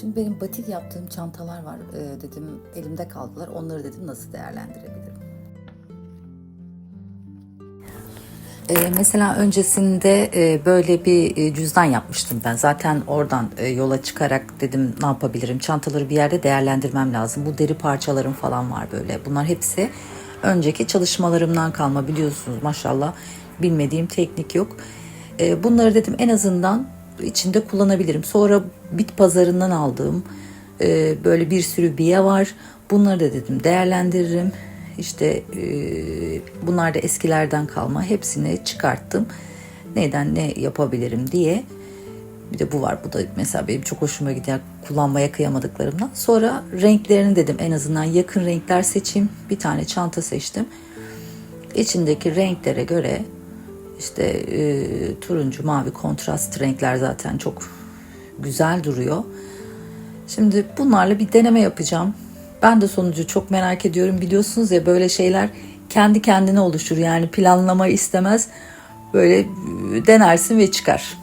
Şimdi benim batik yaptığım çantalar var. Ee, dedim elimde kaldılar. Onları dedim nasıl değerlendirebilirim? Ee, mesela öncesinde e, böyle bir e, cüzdan yapmıştım ben. Zaten oradan e, yola çıkarak dedim ne yapabilirim? Çantaları bir yerde değerlendirmem lazım. Bu deri parçalarım falan var böyle. Bunlar hepsi önceki çalışmalarımdan kalma biliyorsunuz maşallah. Bilmediğim teknik yok. E, bunları dedim en azından içinde kullanabilirim. Sonra bit pazarından aldığım e, böyle bir sürü biye var. Bunları da dedim değerlendiririm. İşte e, bunlar da eskilerden kalma. Hepsini çıkarttım. Neyden ne yapabilirim diye. Bir de bu var. Bu da mesela benim çok hoşuma gidiyor. Kullanmaya kıyamadıklarımdan. Sonra renklerini dedim en azından yakın renkler seçeyim. Bir tane çanta seçtim. İçindeki renklere göre işte e, turuncu, mavi kontrast renkler zaten çok güzel duruyor. Şimdi bunlarla bir deneme yapacağım. Ben de sonucu çok merak ediyorum. Biliyorsunuz ya böyle şeyler kendi kendine oluşur. Yani planlama istemez. Böyle e, denersin ve çıkar.